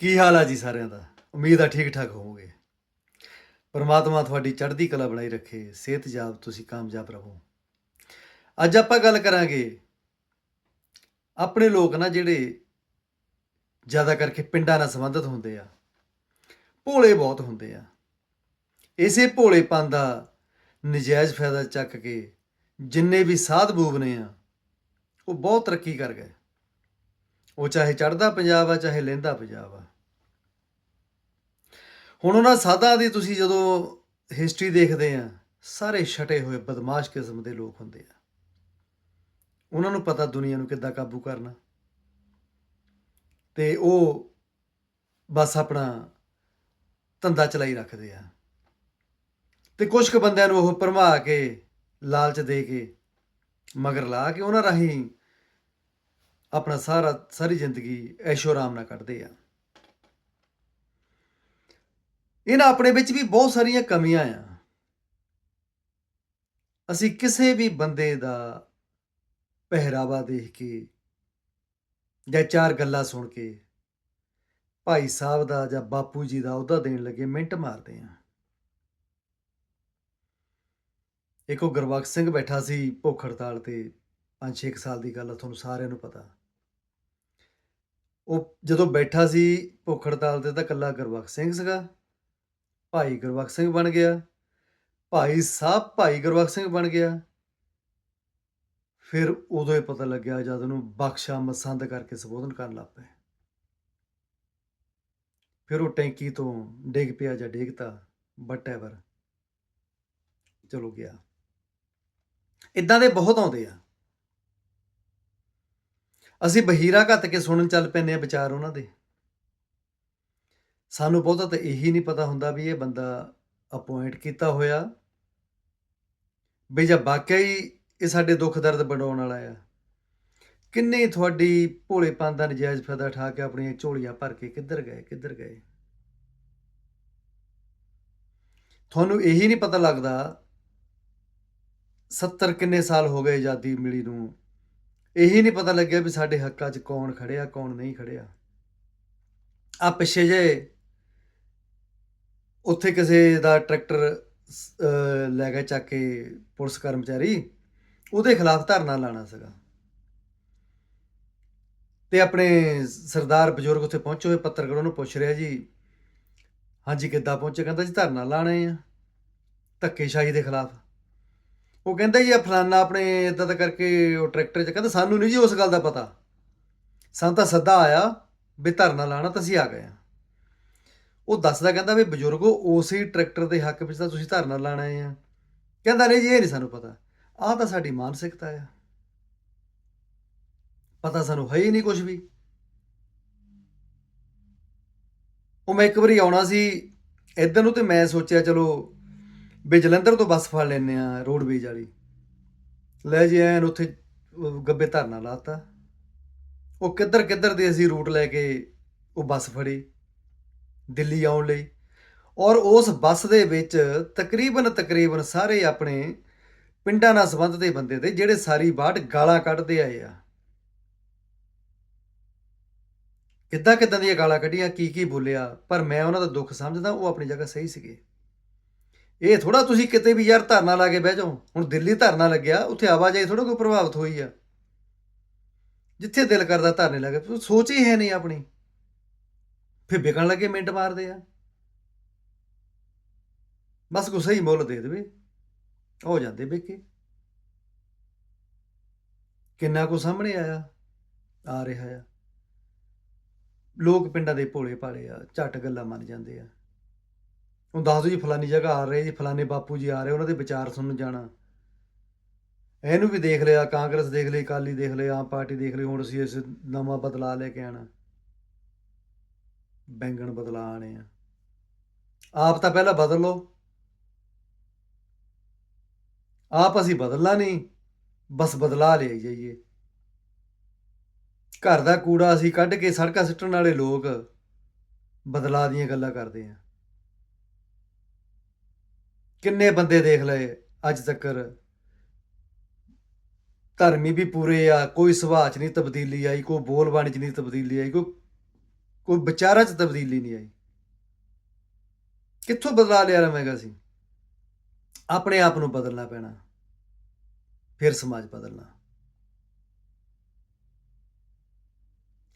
ਕੀ ਹਾਲ ਆ ਜੀ ਸਾਰਿਆਂ ਦਾ? ਉਮੀਦ ਆ ਠੀਕ ਠਾਕ ਹੋਵੋਗੇ। ਪਰਮਾਤਮਾ ਤੁਹਾਡੀ ਚੜ੍ਹਦੀ ਕਲਾ ਬਣਾਈ ਰੱਖੇ, ਸਿਹਤਯਾਬ ਤੁਸੀਂ ਕਾਮਯਾਬ ਰਹੋ। ਅੱਜ ਆਪਾਂ ਗੱਲ ਕਰਾਂਗੇ ਆਪਣੇ ਲੋਕ ਨਾ ਜਿਹੜੇ ਜ਼ਿਆਦਾ ਕਰਕੇ ਪਿੰਡਾਂ ਨਾਲ ਸੰਬੰਧਿਤ ਹੁੰਦੇ ਆ, ਭੋਲੇ ਬਹੁਤ ਹੁੰਦੇ ਆ। ਇਸੇ ਭੋਲੇਪਨ ਦਾ ਨਜਾਇਜ਼ ਫਾਇਦਾ ਚੱਕ ਕੇ ਜਿੰਨੇ ਵੀ ਸਾਧ ਬੂਬ ਨੇ ਆ, ਉਹ ਬਹੁਤ ਤਰੱਕੀ ਕਰ ਗਏ। ਉਹ ਚਾਹੇ ਚੜ੍ਹਦਾ ਪੰਜਾਬ ਆ, ਚਾਹੇ ਲਹਿੰਦਾ ਪੰਜਾਬ ਆ। ਹੁਣ ਉਹਨਾਂ ਸਾਧਾਂ ਦੀ ਤੁਸੀਂ ਜਦੋਂ ਹਿਸਟਰੀ ਦੇਖਦੇ ਆ, ਸਾਰੇ ਛਟੇ ਹੋਏ ਬਦਮਾਸ਼ ਕਿਸਮ ਦੇ ਲੋਕ ਹੁੰਦੇ ਆ। ਉਹਨਾਂ ਨੂੰ ਪਤਾ ਦੁਨੀਆ ਨੂੰ ਕਿੱਦਾਂ ਕਾਬੂ ਕਰਨਾ। ਤੇ ਉਹ ਬਸ ਆਪਣਾ ਧੰਦਾ ਚਲਾਈ ਰੱਖਦੇ ਆ। ਤੇ ਕੁਝ ਕੁ ਬੰਦਿਆਂ ਨੂੰ ਉਹ ਭਰਮਾ ਕੇ, ਲਾਲਚ ਦੇ ਕੇ, ਮਗਰ ਲਾ ਕੇ ਉਹਨਾਂ ਰਾਹੀਂ ਆਪਣਾ ਸਾਰਾ, ਸਾਰੀ ਜ਼ਿੰਦਗੀ ਐਸ਼ੋ ਆਰਾਮ ਨਾਲ ਕੱਢਦੇ ਆ। ਇਹਨਾਂ ਆਪਣੇ ਵਿੱਚ ਵੀ ਬਹੁਤ ਸਾਰੀਆਂ ਕਮੀਆਂ ਆ। ਅਸੀਂ ਕਿਸੇ ਵੀ ਬੰਦੇ ਦਾ ਪਹਿਰਾਵਾ ਦੇਖ ਕੇ ਜਾਂ ਚਾਰ ਗੱਲਾਂ ਸੁਣ ਕੇ ਭਾਈ ਸਾਹਿਬ ਦਾ ਜਾਂ ਬਾਪੂ ਜੀ ਦਾ ਉਹਦਾ ਦੇਣ ਲੱਗੇ ਮਿੰਟ ਮਾਰਦੇ ਆ ਇੱਕ ਉਹ ਗੁਰਬਖਸ਼ ਸਿੰਘ ਬੈਠਾ ਸੀ ਭੁੱਖ ਹੜਤਾਲ ਤੇ 5-6 ਸਾਲ ਦੀ ਗੱਲ ਆ, ਤੁਹਾਨੂੰ ਸਾਰਿਆਂ ਨੂੰ ਪਤਾ। ਉਹ ਜਦੋਂ ਬੈਠਾ ਸੀ ਭੁੱਖ ਹੜਤਾਲ ਤੇ ਤਾਂ ਕੱਲਾ ਗੁਰਬਖਸ਼ ਸਿੰਘ ਸੀਗਾ। ਭਾਈ ਗੁਰਬਖਸ਼ ਸਿੰਘ ਬਣ ਗਿਆ। ਭਾਈ ਸਾਹਿਬ ਭਾਈ ਗੁਰਬਖਸ਼ ਸਿੰਘ ਬਣ ਗਿਆ। ਫਿਰ ਉਦੋਂ ਹੀ ਪਤਾ ਲੱਗਿਆ ਜਦ ਉਹਨੂੰ ਬਖਸ਼ਾ ਮਸੰਦ ਕਰਕੇ ਸੰਬੋਧਨ ਕਰਨ ਲੱਗ ਪਏ। ਫਿਰ ਉਹ ਟੈਂਕੀ ਤੋਂ ਡਿੱਗ ਪਿਆ ਜਾਂ ਡਿੱਗਤਾ ਵਟਐਵਰ ਚਲੋ ਗਿਆ। ਇਦਾਂ ਦੇ ਬਹੁਤ ਆਉਂਦੇ ਆ। ਅਸੀਂ ਬਹੀਰਾ ਘੱਤ ਕੇ ਸੁਣਨ ਚੱਲ ਪੈਂਦੇ ਆ ਵਿਚਾਰ ਉਹਨਾਂ ਦੇ। ਸਾਨੂੰ ਬਹੁਤਾ ਤਾਂ ਇਹੀ ਨਹੀਂ ਪਤਾ ਹੁੰਦਾ ਵੀ ਇਹ ਬੰਦਾ ਅਪਾਇੰਟ ਕੀਤਾ ਹੋਇਆ। ਵੀ ਜਾਂ ਵਾਕਿਆ ਹੀ ਇਹ ਸਾਡੇ ਦੁੱਖ ਦਰਦ ਵੰਡਾਉਣ ਵਾਲਾ ਆ। ਕਿੰਨੇ ਤੁਹਾਡੀ ਭੋਲੇਪਨ ਦਾ ਨਜਾਇਜ਼ ਫਾਇਦਾ ਉਠਾ ਕੇ ਆਪਣੀਆਂ ਝੋਲੀਆਂ ਭਰ ਕੇ ਕਿੱਧਰ ਗਏ ਕਿੱਧਰ ਗਏ? ਤੁਹਾਨੂੰ ਇਹੀ ਨਹੀਂ ਪਤਾ ਲੱਗਦਾ 70 ਕਿੰਨੇ ਸਾਲ ਹੋ ਗਏ ਆਜ਼ਾਦੀ ਮਿਲੀ ਨੂੰ। ਇਹੀ ਨਹੀਂ ਪਤਾ ਲੱਗਿਆ ਵੀ ਸਾਡੇ ਹੱਕਾਂ 'ਚ ਕੌਣ ਖੜਿਆ, ਕੌਣ ਨਹੀਂ ਖੜਿਆ। ਆ ਪਿੱਛੇ ਜੇ ਉੱਥੇ ਕਿਸੇ ਦਾ ਟਰੈਕਟਰ ਲੈ ਕੇ ਚੱਕ ਕੇ ਪੁਲਿਸ ਕਰਮਚਾਰੀ ਉਹਦੇ ਖਿਲਾਫ ਧਰਨਾ ਲਾਣਾ ਸੀਗਾ। ਤੇ ਆਪਣੇ ਸਰਦਾਰ ਬਜ਼ੁਰਗ ਉੱਥੇ ਪਹੁੰਚੇ ਹੋਏ, ਪੱਤਰਕਾਰ ਉਹਨੂੰ ਪੁੱਛ ਰਿਹਾ ਜੀ, ਹਾਂਜੀ, ਕਿੱਦਾਂ ਪਹੁੰਚੇ? ਕਹਿੰਦਾ ਜੀ ਧਰਨਾ ਲਾਣੇ ਆ ਧੱਕੇਸ਼ਾਹੀ ਦੇ ਖਿਲਾਫ। ਉਹ ਕਹਿੰਦਾ ਜੀ ਆ ਫਲਾਨਾ ਆਪਣੇ ਇਦਾਂ ਦਾ ਕਰਕੇ ਉਹ ਟਰੈਕਟਰ 'ਚ ਕਹਿੰਦਾ, ਸਾਨੂੰ ਨਹੀਂ ਜੀ ਉਸ ਗੱਲ ਦਾ ਪਤਾ। ਸਾਨੂੰ ਤਾਂ ਸੱਦਾ ਆਇਆ ਵੀ ਧਰਨਾ ਲਾਣਾ ਤਾਂ ਅਸੀਂ ਆ ਗਏ ਆ ਉਹ ਦੱਸਦਾ ਕਹਿੰਦਾ ਵੀ ਬਜ਼ੁਰਗੋ, ਉਸੇ ਟਰੈਕਟਰ ਦੇ ਹੱਕ ਵਿੱਚ ਤਾਂ ਤੁਸੀਂ ਧਰਨਾ ਲਾਣਾ ਆ। ਕਹਿੰਦਾ ਨਹੀਂ ਜੀ, ਇਹ ਨਹੀਂ ਸਾਨੂੰ ਪਤਾ। ਆਹ ਤਾਂ ਸਾਡੀ ਮਾਨਸਿਕਤਾ ਆ। ਪਤਾ ਸਾਨੂੰ ਹੈ ਹੀ ਨਹੀਂ ਕੁਝ ਵੀ। ਉਹ ਮੈਂ ਇੱਕ ਵਾਰੀ ਆਉਣਾ ਸੀ, ਇੱਧਰ ਨੂੰ ਤੇ ਮੈਂ ਸੋਚਿਆ, ਚਲੋ ਵੀ ਜਲੰਧਰ ਤੋਂ ਬੱਸ ਫੜ ਲੈਨੇ ਆ ਰੋਡਵੇਜ ਵਾਲੀ। ਲੈ ਜੀ ਐਨ ਉੱਥੇ ਗੱਬੇ ਧਰਨਾ ਲਾਤਾ। ਉਹ ਕਿੱਧਰ ਕਿੱਧਰ ਦੇ ਅਸੀਂ ਰੂਟ ਲੈ ਕੇ ਉਹ ਬੱਸ ਫੜੀ। ਦਿੱਲੀ ਆਉਣ ਲਈ। ਔਰ ਉਸ ਬੱਸ ਦੇ ਵਿੱਚ ਤਕਰੀਬਨ ਤਕਰੀਬਨ ਸਾਰੇ ਆਪਣੇ ਪਿੰਡਾਂ ਨਾਲ ਸੰਬੰਧਿਤ ਬੰਦੇ ਤੇ ਜਿਹੜੇ ਸਾਰੀ ਬਾਟ ਗਾਲਾਂ ਕੱਢਦੇ ਆਏ ਆ। ਕਿੱਦਾਂ ਕਿੱਦਾਂ ਦੀਆਂ ਗਾਲਾਂ ਕੱਢੀਆਂ, ਕੀ ਕੀ ਬੋਲਿਆ, ਪਰ ਮੈਂ ਉਹਨਾਂ ਦਾ ਦੁੱਖ ਸਮਝਦਾ, ਉਹ ਆਪਣੀ ਜਗ੍ਹਾ ਸਹੀ ਸੀਗੇ। ਇਹ ਥੋੜਾ ਤੁਸੀਂ ਕਿਤੇ ਵੀ ਯਾਰ ਧਰਨਾ ਲਾ ਕੇ ਬਹਿ ਜਾਓ। ਹੁਣ ਦਿੱਲੀ ਧਰਨਾ ਲੱਗਿਆ, ਉੱਥੇ ਆਵਾਜਾਈ ਥੋੜਾ ਕੋਈ ਪ੍ਰਭਾਵਿਤ ਹੋਈ ਆ। ਜਿੱਥੇ ਦਿਲ ਕਰਦਾ ਧਰਨੇ ਲੱਗੇ ਤੂੰ ਸੋਚ ਹੀ ਹੈ ਨਹੀਂ ਆਪਣੀ। ਫਿਰ ਵਿਕਣ ਲੱਗੇ ਮਿੰਟ ਮਾਰਦੇ ਆ। ਬਸ ਕੋ ਸਹੀ ਮੁੱਲ ਦੇ ਦੇਵੇ। ਹੋ ਜਾਂਦੇ ਵਿਕੇ। ਕਿੰਨਾ ਕੋ ਸਾਹਮਣੇ ਆਇਆ, ਆ ਰਿਹਾ ਆ। ਲੋਕ ਪਿੰਡਾਂ ਦੇ ਭੋਲੇ ਭਾਲੇ ਆ, ਝੱਟ ਗੱਲਾਂ ਮੰਨ ਜਾਂਦੇ ਆ। ਹੁਣ ਦੱਸ ਦਿਓ ਜੀ, ਫਲਾਨੀ ਜਗ੍ਹਾ ਆ ਰਹੇ ਜੀ, ਫਲਾਨੇ ਬਾਪੂ ਜੀ ਆ ਰਹੇ, ਉਹਨਾਂ ਦੇ ਵਿਚਾਰ ਸੁਣਨ ਜਾਣਾ। ਇਹਨੂੰ ਵੀ ਦੇਖ ਲਿਆ, ਕਾਂਗਰਸ ਦੇਖ ਲਈ, ਅਕਾਲੀ ਦੇਖ ਲਈ, ਆਮ ਪਾਰਟੀ ਦੇਖ ਲਈ, ਹੁਣ ਅਸੀਂ ਇਸ ਨਵਾਂ ਬਦਲਾ ਲੈ ਕੇ ਆਣਾ ਬੈਂਗਣ ਬਦਲਾ ਆਣੇ ਆ। ਆਪ ਤਾਂ ਪਹਿਲਾਂ ਬਦਲ ਲਓ। ਆਪ ਅਸੀਂ ਬਦਲਣਾ ਨਹੀਂ, ਬਸ ਬਦਲਾ ਲੈ ਜਾਈਏ। ਘਰ ਦਾ ਕੂੜਾ ਅਸੀਂ ਕੱਢ ਕੇ ਸੜਕਾਂ ਸਿੱਟਣ ਵਾਲੇ ਲੋਕ ਬਦਲਾ ਦੀਆਂ ਗੱਲਾਂ ਕਰਦੇ ਆ। ਕਿੰਨੇ ਬੰਦੇ ਦੇਖ ਲਏ ਅੱਜ ਤੱਕ ਧਰਮੀ ਵੀ ਪੂਰੇ ਆ, ਕੋਈ ਸੁਭਾਅ 'ਚ ਨਹੀਂ ਤਬਦੀਲੀ ਆਈ, ਕੋਈ ਬੋਲਬਾਣੀ 'ਚ ਨਹੀਂ ਤਬਦੀਲੀ ਆਈ, ਕੋਈ ਕੋਈ ਵਿਚਾਰਾਂ 'ਚ ਤਬਦੀਲੀ ਨਹੀਂ ਆਈ। ਕਿੱਥੋਂ ਬਦਲਾ ਲਿਆ ਰਵੇਂਗਾ ਸੀ ਆਪਣੇ ਆਪ ਨੂੰ ਬਦਲਣਾ ਪੈਣਾ, ਫਿਰ ਸਮਾਜ ਬਦਲਣਾ।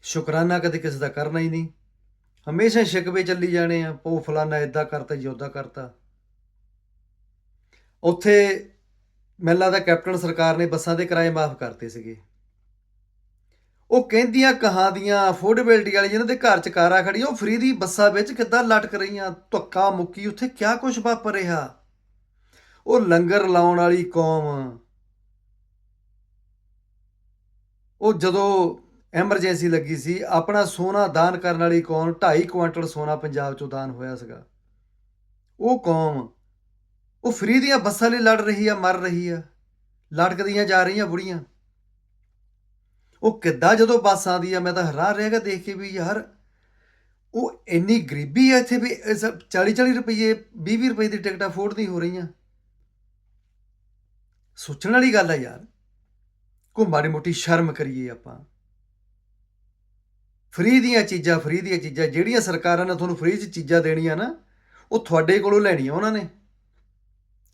ਸ਼ੁਕਰਾਨਾ ਕਦੇ ਕਿਸੇ ਦਾ ਕਰਨਾ ਹੀ ਨਹੀਂ। ਹਮੇਸ਼ਾ ਸ਼ਿਕਵੇ ਚੱਲੀ ਜਾਣੇ ਆ ਉਹ ਫਲਾਨਾ ਇਦਾਂ ਕਰਤਾ ਯੋਧਾ ਕਰਤਾ। ਉੱਥੇ ਮੈਲਾ ਲੱਗਦਾ ਕੈਪਟਨ ਸਰਕਾਰ ਨੇ ਬੱਸਾਂ ਦੇ ਕਿਰਾਏ ਮਾਫ ਕਰਤੇ ਸੀਗੇ। ਉਹ ਕਹਿੰਦੀਆਂ ਕਹਾਂ ਦੀਆਂ ਅਫੋਰਡੇਬਿਲਟੀ ਵਾਲੀ ਜਿਹਨਾਂ ਦੇ ਘਰ ਚ ਕਾਰਾਂ ਖੜੀਆਂ, ਉਹ ਫ੍ਰੀ ਦੀ ਬੱਸਾਂ ਵਿੱਚ ਕਿੱਦਾਂ ਲਟਕ ਰਹੀਆਂ, ਧੱਕਾ ਮੁੱਕੀ, ਉੱਥੇ ਕਿਆ ਕੁਝ ਵਾਪਰ ਰਿਹਾ? ਉਹ ਲੰਗਰ ਲਾਉਣ ਵਾਲੀ ਕੌਮ। ਉਹ ਜਦੋਂ ਐਮਰਜੈਂਸੀ ਲੱਗੀ ਸੀ, ਆਪਣਾ ਸੋਨਾ ਦਾਨ ਕਰਨ ਵਾਲੀ ਕੌਮ 2.5 ਕੁਇੰਟਲ ਸੋਨਾ ਪੰਜਾਬ ਚੋਂ ਦਾਨ ਹੋਇਆ ਸੀਗਾ। ਉਹ ਕੌਮ, ਉਹ ਫ੍ਰੀ ਦੀਆਂ ਬੱਸਾਂ ਲਈ ਲੜ ਰਹੀ ਆ, ਮਰ ਰਹੀ ਆ। ਲਟਕਦੀਆਂ ਜਾ ਰਹੀਆਂ ਬੁੜੀਆਂ। ਉਹ ਕਿੱਦਾਂ ਜਦੋਂ ਬੱਸ ਆਉਂਦੀ ਆ, ਮੈਂ ਤਾਂ ਹੈਰਾਨ ਰਹਿ ਗਿਆ ਦੇਖ ਕੇ ਵੀ ਯਾਰ ਉਹ ਇੰਨੀ ਗਰੀਬੀ ਆ ਇੱਥੇ ਵੀ 40 40 ਰੁਪਏ 20 20 ਰੁਪਏ ਦੀ ਟਿਕਟਾਂ ਅਫੋਰਡ ਨਹੀਂ ਹੋ ਰਹੀਆਂ। ਸੋਚਣ ਵਾਲੀ ਗੱਲ ਆ ਯਾਰ ਕੋ ਮਾੜੀ ਮੋਟੀ ਸ਼ਰਮ ਕਰੀਏ ਆਪਾਂ। ਫ੍ਰੀ ਦੀਆਂ ਚੀਜ਼ਾਂ, ਫ੍ਰੀ ਦੀਆਂ ਚੀਜ਼ਾਂ, ਜਿਹੜੀਆਂ ਸਰਕਾਰਾਂ ਨੇ ਤੁਹਾਨੂੰ ਫ੍ਰੀ 'ਚ ਚੀਜ਼ਾਂ ਦੇਣੀਆਂ ਨਾ, ਉਹ ਤੁਹਾਡੇ ਕੋਲੋਂ ਲੈਣੀਆਂ ਉਹਨਾਂ ਨੇ।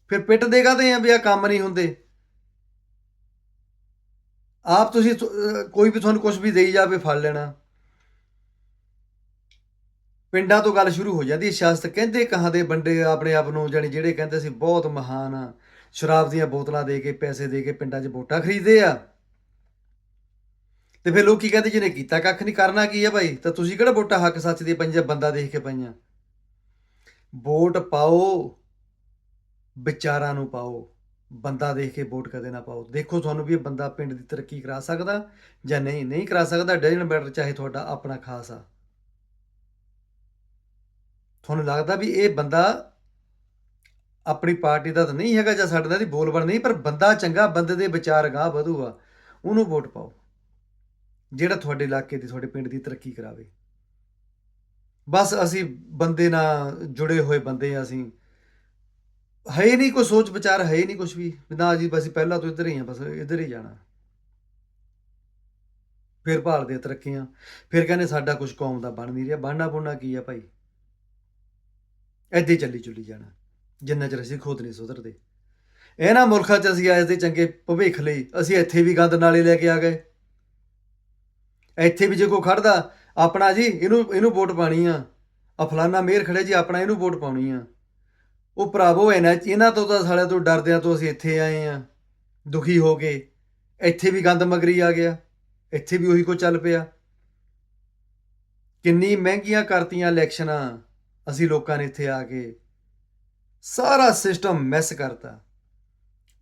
ਫਿਰ ਪਿੱਟ ਦੇਗਾ ਤੇ ਆ ਵੀ ਆ ਕੰਮ ਨਹੀਂ ਹੁੰਦੇ? ਆਪ ਤੁਸੀਂ ਕੋਈ ਵੀ ਤੁਹਾਨੂੰ ਕੁਝ ਵੀ ਦੇਈ ਜਾਵੇ, ਫੜ ਲੈਣਾ। ਪਿੰਡਾਂ ਤੋਂ ਗੱਲ ਸ਼ੁਰੂ ਹੋ ਜਾਂਦੀ ਹੈ। ਸਿਆਸਤ ਕਹਿੰਦੇ ਕਹਾਂ ਦੇ ਬੰਦੇ ਆਪਣੇ ਆਪ ਨੂੰ, ਜਾਣੀ ਜਿਹੜੇ ਕਹਿੰਦੇ ਸੀ ਬਹੁਤ ਮਹਾਨ ਆ। ਸ਼ਰਾਬ ਦੀਆਂ ਬੋਤਲਾਂ ਦੇ ਕੇ, ਪੈਸੇ ਦੇ ਕੇ ਪਿੰਡਾਂ 'ਚ ਵੋਟਾਂ ਖਰੀਦੇ ਆ। ਤੇ ਫਿਰ ਲੋਕੀ ਕਹਿੰਦੇ ਜਿਹਨੇ ਕੀਤਾ ਕੱਖ ਨਹੀਂ, ਕਰਨਾ ਕੀ ਆ ਭਾਈ? ਤਾਂ ਤੁਸੀਂ ਕਿਹੜਾ ਵੋਟਾਂ ਹੱਕ ਸੱਚ ਦੀ ਪੰਜਾ ਬੰਦਾ ਦੇਖ ਕੇ ਪਾਈਆਂ। ਵੋਟ ਪਾਓ, ਵਿਚਾਰਾਂ ਨੂੰ ਪਾਓ। ਬੰਦਾ ਦੇਖ ਕੇ ਵੋਟ ਕਦੇ ਨਾ ਪਾਓ। ਦੇਖੋ ਤੁਹਾਨੂੰ ਵੀ ਇਹ ਬੰਦਾ ਪਿੰਡ ਦੀ ਤਰੱਕੀ ਕਰਾ ਸਕਦਾ ਜਾਂ ਨਹੀਂ? ਨਹੀਂ ਕਰਾ ਸਕਦਾ ਡਜਨ ਮੈਟਰ ਚਾਹੇ ਤੁਹਾਡਾ ਆਪਣਾ ਖਾਸ ਆ। ਤੁਹਾਨੂੰ ਲੱਗਦਾ ਵੀ ਇਹ ਬੰਦਾ ਆਪਣੀ ਪਾਰਟੀ ਦਾ ਤਾਂ ਨਹੀਂ ਹੈਗਾ ਜਾਂ ਸਾਡੇ ਦਾ ਦੀ ਬੋਲਬਾਲ ਨਹੀਂ, ਪਰ ਬੰਦਾ ਚੰਗਾ, ਬੰਦੇ ਦੇ ਵਿਚਾਰ ਗਾਹ ਵਧੂਗਾ, ਉਹਨੂੰ ਵੋਟ ਪਾਓ। ਜਿਹੜਾ ਤੁਹਾਡੇ ਇਲਾਕੇ ਦੀ, ਤੁਹਾਡੇ ਪਿੰਡ ਦੀ ਤਰੱਕੀ ਕਰਾਵੇ। ਬਸ ਅਸੀਂ ਬੰਦੇ ਨਾਲ ਜੁੜੇ ਹੋਏ ਬੰਦੇ ਆ ਅਸੀਂ। ਹੈ ਹੀ ਨਹੀਂ ਕੋਈ ਸੋਚ ਵਿਚਾਰ, ਹੈ ਹੀ ਨਹੀਂ ਕੁਝ ਵੀ। ਵੀ ਨਾ ਜੀ ਬਸ ਅਸੀਂ ਪਹਿਲਾਂ ਤੋਂ ਇੱਧਰ ਹੀ ਆ ਬਸ ਇੱਧਰ ਹੀ ਜਾਣਾ। ਫਿਰ ਭਾਲਦੇ ਆ ਤਰੱਕੀਆਂ। ਫਿਰ ਕਹਿੰਦੇ ਸਾਡਾ ਕੁਝ ਕੌਮ ਦਾ ਬਣ ਨਹੀਂ ਰਿਹਾ। ਬਣਨਾ ਬੁਣਨਾ ਕੀ ਆ ਭਾਈ? ਏਦਾਂ ਹੀ ਚੱਲੀ ਚੁੱਲੀ ਜਾਣਾ। ਜਿੰਨਾ ਚਿਰ ਅਸੀਂ ਖੁਦ ਨਹੀਂ ਸੁਧਰਦੇ। ਇਹਨਾਂ ਮੁਲਕਾਂ 'ਚ ਅਸੀਂ ਆਏ ਤੇ ਚੰਗੇ ਭਵਿੱਖ ਲਈ। ਅਸੀਂ ਇੱਥੇ ਵੀ ਗੰਦ ਨਾਲੇ ਲੈ ਕੇ ਆ ਗਏ। ਇੱਥੇ ਵੀ ਜੇ ਕੋਈ ਖੜਦਾ, ਆਪਣਾ ਜੀ, ਇਹਨੂੰ ਇਹਨੂੰ ਵੋਟ ਪਾਣੀ ਆ। ਆ ਫਲਾਨਾ ਮੇਰ ਖੜੇ ਜੀ, ਆਪਣਾ ਇਹਨੂੰ ਵੋਟ ਪਾਉਣੀ ਆ। ਉਹ ਭਰਾਵੋ ਇਹਨਾਂ ਇਹਨਾਂ ਤੋਂ ਤਾਂ ਸਾਲਿਆਂ ਤੋਂ ਡਰਦਿਆਂ ਤੋਂ ਅਸੀਂ ਇੱਥੇ ਆਏ ਆ ਦੁਖੀ ਹੋ ਕੇ ਇੱਥੇ ਵੀ ਗੰਦ ਮਗਰੀ ਆ ਗਿਆ, ਇੱਥੇ ਵੀ ਉਹੀ ਕੋ ਚੱਲ ਪਿਆ। ਕਿੰਨੀ ਮਹਿੰਗੀਆਂ ਕਰਤੀਆਂ ਇਲੈਕਸ਼ਨਾਂ ਅਸੀਂ ਲੋਕਾਂ ਨੇ ਇੱਥੇ ਆ ਕੇ ਸਾਰਾ ਸਿਸਟਮ ਮੈਸ ਕਰਤਾ।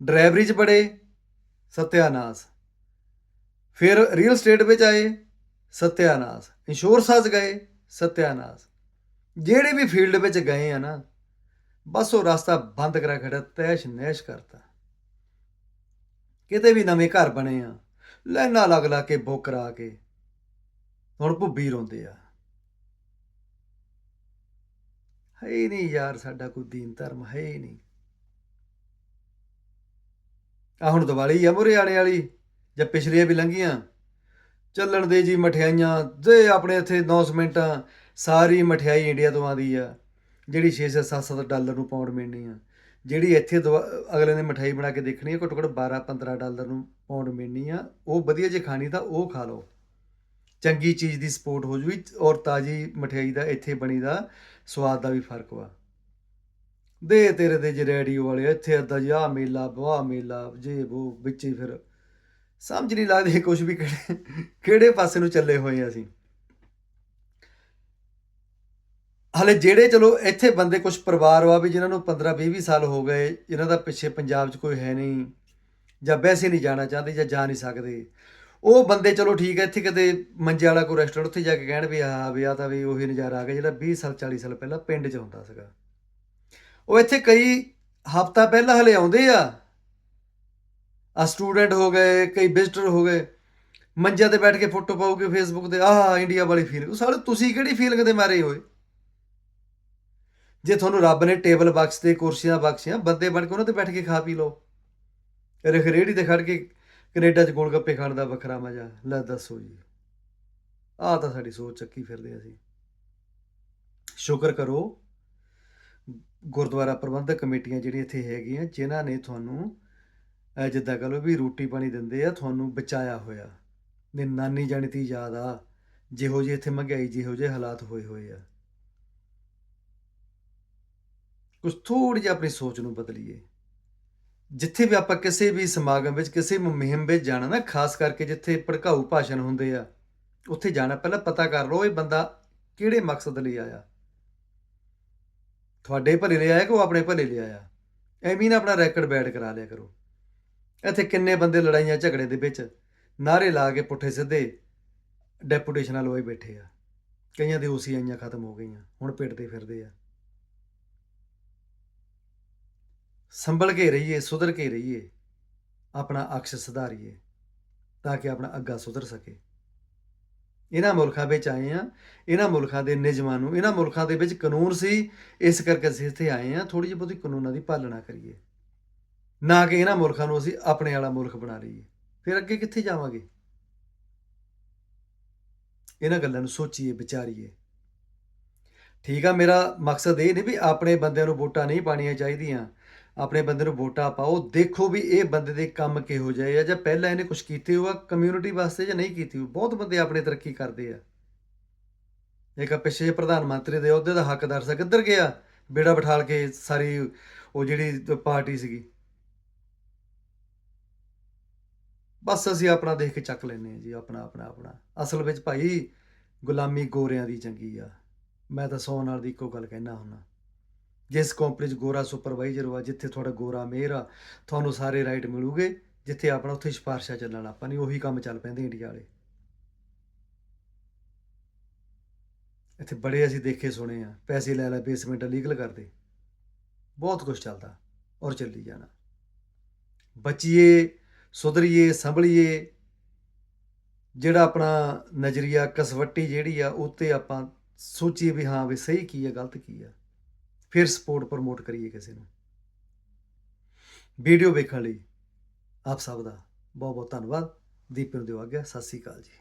ਡਰਾਈਵਰੀ 'ਚ ਬੜੇ, ਸਤਿਆਨਾਸ਼। ਫਿਰ ਰੀਅਲ ਸਟੇਟ ਵਿੱਚ ਆਏ, ਸਤਿਆਨਾਸ਼। ਇੰਸ਼ੋਰੈਂਸਾਂ 'ਚ ਗਏ, ਸਤਿਆਨਾਸ਼। ਜਿਹੜੇ ਵੀ ਫੀਲਡ ਵਿੱਚ ਗਏ ਆ ਨਾ ਬਸ ਉਹ ਰਸਤਾ ਬੰਦ ਕਰਾ ਖੜਾ ਤੈਸ਼ ਨੈਸ਼ ਕਰਤਾ। ਕਿਤੇ ਵੀ ਨਵੇਂ ਘਰ ਬਣੇ ਆ, ਲਾਈਨਾਂ ਲੱਗ ਲਾ ਕੇ ਬੁੱਕ ਕਰਾ ਕੇ, ਹੁਣ ਭੁੱਬੀ ਰੋਂਦੇ ਆ। ਹੈ ਨਹੀਂ ਯਾਰ ਸਾਡਾ ਕੋਈ ਦੀਨ ਧਰਮ, ਹੈ ਹੀ ਨਹੀਂ। ਆ ਹੁਣ ਦੀਵਾਲੀ ਆ ਮੁਰੇ ਆਣੇ ਵਾਲੀ, ਜਾਂ ਪਿਛਲੀਆਂ ਵੀ ਲੰਘੀਆਂ। ਚੱਲਣ ਦੇ ਜੀ ਮਠਿਆਈਆਂ, ਜੇ ਆਪਣੇ ਇੱਥੇ ਅਨਾਉਂਸਮੈਂਟਾਂ ਸਾਰੀ ਮਠਿਆਈ ਇੰਡੀਆ ਤੋਂ ਆਉਂਦੀ ਆ। ਜਿਹੜੀ 6 7 7 ਡਾਲਰ ਨੂੰ ਪਾਉਂਡ ਮਿਲਣੀ ਆ। ਜਿਹੜੀ ਇੱਥੇ ਦਵਾ- ਅਗਲੇ ਨੇ ਮਠਿਆਈ ਬਣਾ ਕੇ ਦੇਖਣੀ ਆ ਘੱਟੋ ਘੱਟ 12 15 ਡਾਲਰ ਨੂੰ ਪਾਉਂਡ ਮਿਲਣੀ ਆ। ਉਹ ਵਧੀਆ ਜੇ ਖਾਣੀ ਤਾਂ ਉਹ ਖਾ ਲਓ। ਚੰਗੀ ਚੀਜ਼ ਦੀ ਸਪੋਰਟ ਹੋ ਜੂਗੀ ਔਰ ਤਾਜੀ ਮਠਿਆਈ ਦਾ ਇੱਥੇ ਬਣੀ ਦਾ ਸਵਾਦ ਦਾ ਵੀ ਫ਼ਰਕ ਵਾ। ਦੇ ਤੇਰੇ ਦੇ ਜੇ ਰੇਡੀਓ ਵਾਲੇ ਇੱਥੇ ਅੱਦਾ ਜੀ ਮੇਲਾ ਵਾਹ ਮੇਲਾ, ਜੇ ਉਹ ਵਿੱਚ ਹੀ ਫਿਰ। ਸਮਝ ਨਹੀਂ ਲੱਗਦੀ ਕੁਝ ਵੀ ਕਿਹੜੇ ਕਿਹੜੇ ਪਾਸੇ ਨੂੰ ਚੱਲੇ ਹੋਏ ਆ ਅਸੀਂ। ਹਲੇ ਜਿਹੜੇ ਚਲੋ ਇੱਥੇ ਬੰਦੇ ਕੁਝ ਪਰਿਵਾਰ ਵਾ ਵੀ ਜਿਨ੍ਹਾਂ ਨੂੰ 15 20 20 ਸਾਲ ਹੋ ਗਏ, ਜਿਨ੍ਹਾਂ ਦਾ ਪਿੱਛੇ ਪੰਜਾਬ 'ਚ ਕੋਈ ਹੈ ਨਹੀਂ ਜਾਂ ਵੈਸੇ ਨਹੀਂ ਜਾਣਾ ਚਾਹੁੰਦੇ ਜਾਂ ਜਾ ਨਹੀਂ ਸਕਦੇ, ਉਹ ਬੰਦੇ ਚਲੋ ਠੀਕ ਹੈ ਇੱਥੇ ਕਦੇ ਮੰਜੇ ਵਾਲਾ ਕੋਈ ਰੈਸਟੋਰੈਂਟ ਉੱਥੇ ਜਾ ਕੇ ਕਹਿਣ ਵੀ ਆ ਵੀ ਆ ਤਾਂ ਵੀ ਉਹੀ ਨਜ਼ਾਰਾ ਆ ਗਿਆ ਜਿਹੜਾ 20 ਸਾਲ 40 ਸਾਲ ਪਹਿਲਾਂ ਪਿੰਡ 'ਚ ਹੁੰਦਾ ਸੀਗਾ। ਉਹ ਇੱਥੇ ਕਈ ਹਫਤਾ ਪਹਿਲਾਂ ਹਲੇ ਆਉਂਦੇ ਆ। ਆ ਸਟੂਡੈਂਟ ਹੋ ਗਏ, ਕਈ ਵਿਜ਼ਟਰ ਹੋ ਗਏ, ਮੰਜਿਆਂ ਤੇ ਬੈਠ ਕੇ ਫੋਟੋ ਪਾਉਗੇ ਫੇਸਬੁੱਕ ਤੇ, ਆਹ ਇੰਡੀਆ ਵਾਲੀ ਫੀਲ ਉਹ ਸਾਰੇ ਤੁਸੀਂ ਕਿਹੜੀ ਫੀਲਿੰਗ ਦੇ ਮਾਰੇ ਹੋਏ? ਜੇ ਤੁਹਾਨੂੰ ਰੱਬ ਨੇ ਟੇਬਲ ਬਖਸ਼ ਤੇ ਕੁਰਸੀਆਂ ਬਖਸ਼ੀਆਂ, ਬੰਦੇ ਬਣ ਕੇ ਉਹਨਾਂ ਤੇ ਬੈਠ ਕੇ ਖਾ ਪੀ ਲਓ। ਰਖ ਰੇੜੀ ਤੇ ਖੜ ਕੇ ਕੈਨੇਡਾ 'ਚ ਗੋਲ ਗੱਪੇ ਖਾਣ ਦਾ ਵੱਖਰਾ ਮਜ਼ਾ। ਲੈ ਦੱਸੋ ਜੀ। ਆਹ ਤਾਂ ਸਾਡੀ ਸੋਚ ਚੱਕੀ ਫਿਰਦੇ ਅਸੀਂ। ਸ਼ੁਕਰ ਕਰੋ, ਗੁਰਦੁਆਰਾ ਪ੍ਰਬੰਧਕ ਕਮੇਟੀਆਂ ਜਿਹੜੀਆਂ ਇੱਥੇ ਹੈਗੀਆਂ, ਜਿਨ੍ਹਾਂ ਨੇ ਤੁਹਾਨੂੰ ਜਿੱਦਾਂ ਕਹ ਲਓ ਵੀ ਰੋਟੀ ਪਾਣੀ ਦਿੰਦੇ ਆ, ਤੁਹਾਨੂੰ ਬਚਾਇਆ ਹੋਇਆ। ਨੇ ਨਾਨੀ ਜਾਣੀ ਤੀ ਯਾਦ ਆ, ਜਿਹੋ ਜਿਹੇ ਇੱਥੇ ਮਹਿੰਗਾਈ, ਜਿਹੋ ਜਿਹੇ ਹਾਲਾਤ ਹੋਏ ਹੋਏ ਆ। ਕੁਝ ਥੋੜੀ ਜਿਹੀ ਆਪਣੀ ਸੋਚ ਨੂੰ ਬਦਲੀਏ। ਜਿੱਥੇ ਵੀ ਆਪਾਂ ਕਿਸੇ ਵੀ ਸਮਾਗਮ ਵਿੱਚ, ਕਿਸੇ ਵੀ ਮੁਹਿੰਮ ਵਿੱਚ ਜਾਣਾ ਨਾ, ਖਾਸ ਕਰਕੇ ਜਿੱਥੇ ਭੜਕਾਊ ਭਾਸ਼ਣ ਹੁੰਦੇ ਆ, ਉੱਥੇ ਜਾਣਾ, ਪਹਿਲਾਂ ਪਤਾ ਕਰ ਲਓ ਇਹ ਬੰਦਾ ਕਿਹੜੇ ਮਕਸਦ ਲਈ ਆਇਆ। ਤੁਹਾਡੇ ਭਲੇ ਲਈ ਆਇਆ ਕਿ ਉਹ ਆਪਣੇ ਭਲੇ ਲਈ ਆਇਆ? ਐਵੇਂ ਨਾ ਆਪਣਾ ਰੈਕਡ ਬੈਡ ਕਰਾ ਲਿਆ ਕਰੋ। ਇੱਥੇ ਕਿੰਨੇ ਬੰਦੇ ਲੜਾਈਆਂ, ਝਗੜੇ ਦੇ ਵਿੱਚ ਨਾਰੇ ਲਾ ਕੇ ਪੁੱਠੇ ਸਿੱਧੇ ਡੈਪੂਟੇਸ਼ਨਾਂ ਲਵਾਈ ਬੈਠੇ ਆ। ਕਈਆਂ ਦੇ ਉਸੀ ਆਈਆਂ ਖਤਮ ਹੋ ਗਈਆਂ, ਹੁਣ ਪਿੱਟਦੇ ਫਿਰਦੇ ਆ। ਸੰਭਲ ਕੇ ਰਹੀਏ, ਸੁਧਰ ਕੇ ਰਹੀਏ, ਆਪਣਾ ਅਕਸ਼ ਸੁਧਾਰੀਏ, ਤਾਂ ਕਿ ਆਪਣਾ ਅੱਗਾ ਸੁਧਰ ਸਕੇ। ਇਹਨਾਂ ਮੁਲਕਾਂ ਵਿੱਚ ਆਏ ਆ ਇਹਨਾਂ ਮੁਲਕਾਂ ਦੇ ਨਿਯਮਾਂ ਨੂੰ, ਇਹਨਾਂ ਮੁਲਕਾਂ ਦੇ ਵਿੱਚ ਕਾਨੂੰਨ ਸੀ, ਇਸ ਕਰਕੇ ਅਸੀਂ ਇੱਥੇ ਆਏ ਆ ਥੋੜੀ ਜਿਹੀ ਬਹੁਤੀ ਕਾਨੂੰਨਾਂ ਦੀ ਪਾਲਣਾ ਕਰੀਏ। ਨਾ ਕਿ ਇਹਨਾਂ ਮੁਲਕਾਂ ਨੂੰ ਅਸੀਂ ਆਪਣੇ ਵਾਲਾ ਮੁਲਕ ਬਣਾ ਲਈਏ। ਫਿਰ ਅੱਗੇ ਕਿੱਥੇ ਜਾਵਾਂਗੇ? ਇਹਨਾਂ ਗੱਲਾਂ ਨੂੰ ਸੋਚੀਏ, ਵਿਚਾਰੀਏ। ਠੀਕ ਆ, ਮੇਰਾ ਮਕਸਦ ਇਹ ਨਹੀਂ ਵੀ ਆਪਣੇ ਬੰਦਿਆਂ ਨੂੰ ਵੋਟਾਂ ਨਹੀਂ ਪਾਣੀਆਂ ਚਾਹੀਦੀਆਂ। ਆਪਣੇ ਬੰਦੇ ਨੂੰ ਵੋਟਾਂ ਪਾਓ, ਦੇਖੋ ਵੀ ਇਹ ਬੰਦੇ ਦੇ ਕੰਮ ਕਿਹੋ ਜਿਹੇ ਆ ਜਾਂ ਪਹਿਲਾਂ ਇਹਨੇ ਕੁਝ ਕੀਤੇ ਹੋਆ ਕਮਿਊਨਿਟੀ ਵਾਸਤੇ ਜਾਂ ਨਹੀਂ ਕੀਤੀ ਹੋਈ ਬਹੁਤ ਬੰਦੇ ਆਪਣੇ ਤਰੱਕੀ ਕਰਦੇ ਆ। ਇੱਕ ਆਹ ਪਿੱਛੇ ਪ੍ਰਧਾਨ ਮੰਤਰੀ ਦੇ ਅਹੁਦੇ ਦਾ ਹੱਕਦਾਰ ਸੀ ਕਿੱਧਰ ਗਿਆ? ਬੇੜਾ ਬਿਠਾਲ ਕੇ ਸਾਰੀ ਉਹ ਜਿਹੜੀ ਪਾਰਟੀ ਸੀਗੀ। ਬਸ ਅਸੀਂ ਆਪਣਾ ਦੇਖ ਕੇ ਚੱਕ ਲੈਨੇ ਆ ਜੀ, ਆਪਣਾ ਆਪਣਾ ਆਪਣਾ। ਅਸਲ ਵਿੱਚ ਭਾਈ ਗੁਲਾਮੀ ਗੋਰਿਆਂ ਦੀ ਚੰਗੀ ਆ। ਮੈਂ ਤਾਂ ਸੌ ਨਾਲ ਦੀ ਇੱਕੋ ਗੱਲ ਕਹਿਣਾ ਹੁੰਦਾ। ਜਿਸ ਕੰਪਨੀ 'ਚ ਗੋਰਾ ਸੁਪਰਵਾਈਜ਼ਰ ਹੋਆ ਜਿੱਥੇ ਤੁਹਾਡਾ ਗੋਰਾ ਮੇਅਰ ਆ, ਤੁਹਾਨੂੰ ਸਾਰੇ ਰਾਈਟ ਮਿਲੂਗੇ, ਜਿੱਥੇ ਆਪਣਾ ਉੱਥੇ ਸਿਫਾਰਸ਼ਾਂ ਚੱਲਣ, ਆਪਾਂ ਨਹੀਂ ਉਹੀ ਕੰਮ ਚੱਲ ਪੈਂਦੇ ਇੰਡੀਆ ਵਾਲੇ। ਇੱਥੇ ਬੜੇ ਅਸੀਂ ਦੇਖੇ, ਸੁਣੇ ਆ, ਪੈਸੇ ਲੈ ਲੈ ਬੇਸਮੈਂਟ ਲੀਗਲ ਕਰਦੇ। ਬਹੁਤ ਕੁਝ ਚੱਲਦਾ ਔਰ ਚੱਲੀ ਜਾਣਾ। ਬਚੀਏ, ਸੁਧਰੀਏ, ਸੰਭਲੀਏ, ਜਿਹੜਾ ਆਪਣਾ ਨਜ਼ਰੀਆ, ਕਸਵੱਟੀ ਜਿਹੜੀ ਆ, ਉੱਤੇ ਆਪਾਂ ਸੋਚੀਏ ਵੀ ਹਾਂ ਵੀ ਸਹੀ ਕੀ ਆ, ਗਲਤ ਕੀ ਆ। ਫਿਰ ਸਪੋਰਟ ਪ੍ਰਮੋਟ ਕਰੀਏ ਕਿਸੇ ਨੂੰ। ਵੀਡੀਓ ਵੇਖਣ ਲਈ ਆਪ ਸਭ ਦਾ ਬਹੁਤ ਬਹੁਤ ਧੰਨਵਾਦ। ਦੀਪ ਨੂੰ ਦਿਓ ਆਗਿਆ ਸਤਿ ਸ੍ਰੀ ਅਕਾਲ ਜੀ।